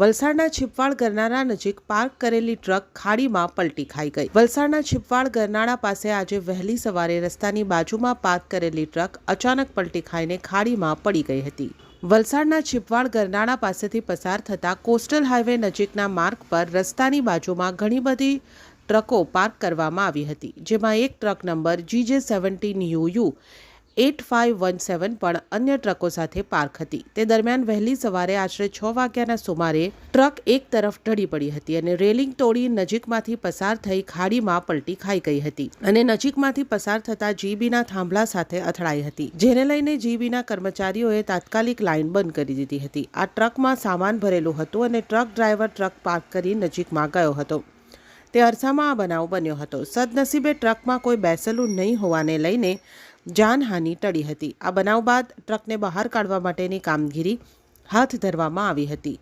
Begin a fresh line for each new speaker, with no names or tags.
વલસાડના છીપવાડ ગરનાળા નજીક પાર્ક કરેલી ટ્રક ખાડીમાં પલટી ખાઈ ગઈ. વલસાડના છીપવાડ ગરનાળા પાસે આજે વહેલી સવારે રસ્તાની બાજુમાં પાર્ક કરેલી ટ્રક અચાનક પલટી ખાઈને ખાડીમાં પડી ગઈ હતી. વલસાડના છીપવાડ ગરનાળા પાસેથી પસાર થતા કોસ્ટલ હાઈવે નજીકના માર્ગ પર રસ્તાની બાજુમાં ઘણી બધી ટ્રકો પાર્ક કરવામાં આવી હતી, જેમાં એક truck number GJ seventeen U eight five one seven પણ અન્ય ટ્રકો સાથે પાર્ક હતી. તે દરમિયાન વહેલી સવારે આશરે છ વાગ્યાના સુમારે ટ્રક એક તરફ ઢળી પડી હતી અને રેલિંગ તોડી નજીકમાંથી પસાર થઈ ખાડીમાં પલટી ખાઈ ગઈ હતી અને નજીકમાંથી પસાર થતા જીબીના થાંભલા સાથે અથડાઈ હતી, જેને લઈને જીબીના કર્મચારીઓએ તાત્કાલિક લાઇન બંધ કરી દીધી હતી. આ ટ્રકમાં સામાન ભરેલું હતું અને ટ્રક ડ્રાઈવર ટ્રક પાર્ક કરી નજીકમાં ગયો હતો. તે અરસામાં આ બનાવ બન્યો હતો. સદનસીબે ટ્રકમાં કોઈ બેસેલું નહીં હોવાને લઈને જાનહાનિ ટળી હતી. આ બનાવ બાદ ટ્રકને બહાર કાઢવા માટેની કામગીરી હાથ ધરવામાં આવી હતી.